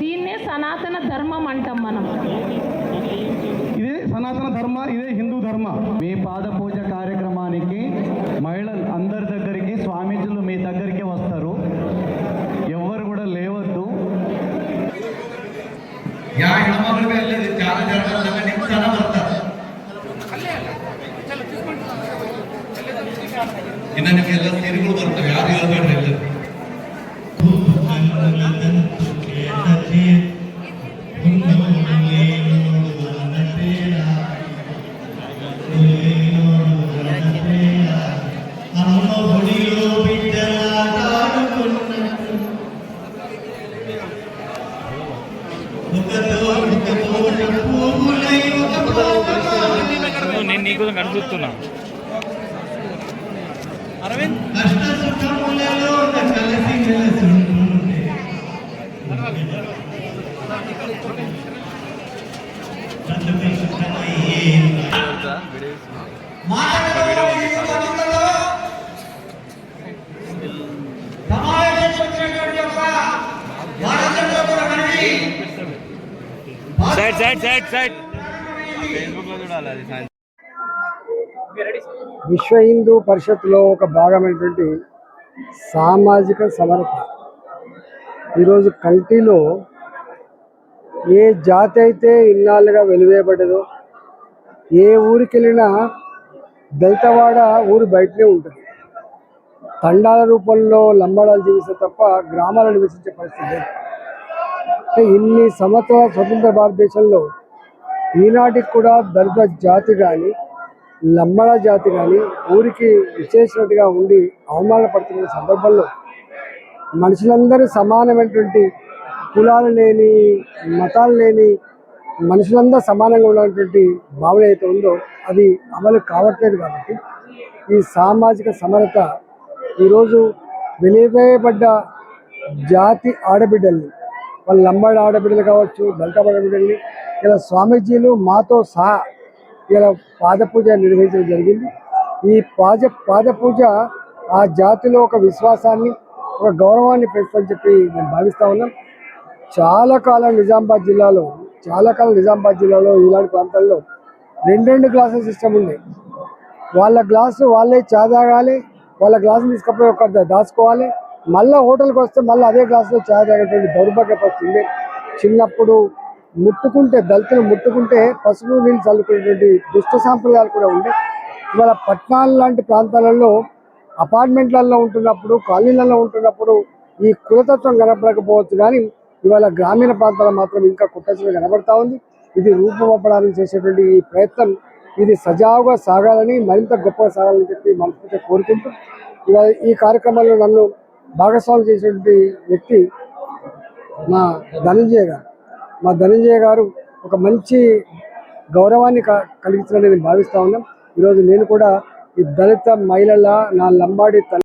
దీన్నే సనాతన ధర్మం అంటాం మనం. ఇదే సనాతన ధర్మ ఇదే హిందూ ధర్మ. మీ పాద పూజ కార్యక్రమానికి మహిళలు అందరి దగ్గరికి స్వామీజీలు మీ దగ్గరికి వస్తారు. ఎవ్వరు కూడా లేవద్దు. ಇನ್ನು ನಿಮ್ಗೆಲ್ಲ ಸೀರೆಗಳು ಬರ್ತವೆ ಯಾರು ಹೇಳ್ಬೇಡ್ರಿ ಎಲ್ಲ నేను నీకు కనిపిస్తున్నా Arvind. Side side side side. ఫేస్బుక్లో చూడాలి అది విశ్వ హిందూ పరిషత్లో ఒక భాగమైనటువంటి సామాజిక సమరత. ఈరోజు కల్టీలో ఏ జాతి అయితే ఇన్నాళ్ళుగా వెలివేయబడ్డదో ఏ ఊరికి వెళ్ళినా దళితవాడ ఊరు బయటనే ఉంటుంది. తండాల రూపంలో లంబాడాలు జీవిస్తే తప్ప గ్రామాలను నివసించే పరిస్థితి అంటే ఇన్ని సంవత్సరాల స్వతంత్ర భారతదేశంలో ఈనాటికి కూడా దళిత జాతి కానీ లంబడ జాతి కానీ ఊరికి విశేషమైనట్టుగా ఉండి అవమానపడుతున్న సందర్భంలో మనుషులందరూ సమానమైనటువంటి కులాలు లేని మతాలు లేని మనుషులందరూ సమానంగా ఉన్నటువంటి భావన అయితే ఉందో అది అమలు కావట్లేదు కాబట్టి ఈ సామాజిక సమరత ఈరోజు వెలివేయబడ్డ జాతి ఆడబిడ్డల్ని వాళ్ళ లంబాడి ఆడబిడ్డలు కావచ్చు దళిత ఆడబిడ్డల్ని ఇలా స్వామీజీలు మాతో సహా ఇలా పాద పూజ నిర్వహించడం జరిగింది. ఈ పాద పాద పూజ ఆ జాతిలో ఒక విశ్వాసాన్ని ఒక గౌరవాన్ని పెంచుతుందని చెప్పి నేను భావిస్తా ఉన్నాను చాలా కాలం నిజామాబాద్ జిల్లాలో చాలా కాలం నిజామాబాద్ జిల్లాలో ఇలాంటి ప్రాంతాల్లో రెండు రెండు గ్లాసుల సిస్టమ్ ఉంది వాళ్ళ గ్లాసు వాళ్ళే చా తాగాలి వాళ్ళ గ్లాసు తీసుకపోయి ఒక దాచుకోవాలి. మళ్ళీ హోటల్కి వస్తే మళ్ళీ అదే గ్లాసులో చా తాగేటువంటి దౌర్భాగ్య పరిస్థితి చిన్నప్పుడు ముట్టుకుంటే దళితులు ముట్టుకుంటే పసుపు నీళ్ళు చల్లుకునేటువంటి దుష్ట సాంప్రదాయాలు కూడా ఉండే. ఇవాళ పట్టణాలు లాంటి ప్రాంతాలలో అపార్ట్మెంట్లలో ఉంటున్నప్పుడు కాలనీలలో ఉంటున్నప్పుడు ఈ కులతత్వం కనపడకపోవచ్చు కానీ ఇవాళ గ్రామీణ ప్రాంతాలు మాత్రం ఇంకా కుట్టచగా కనబడతా ఉంది. ఇది రూపమప్పడానికి చేసేటువంటి ఈ ప్రయత్నం ఇది సజావుగా సాగాలని మరింత గొప్పగా సాగాలని చెప్పి మనస్ఫూర్తిగా కోరుకుంటూ ఇవాళ ఈ కార్యక్రమంలో నన్ను భాగస్వామ్యం చేసినటువంటి వ్యక్తి మా ధనంజయ గారు. మా ధనంజయ గారు ఒక మంచి గౌరవాన్ని కలిగించడం కలిగించాలని నేను భావిస్తా ఉన్నాం. ఈరోజు నేను కూడా ఈ దళిత మహిళల నా లంబాడి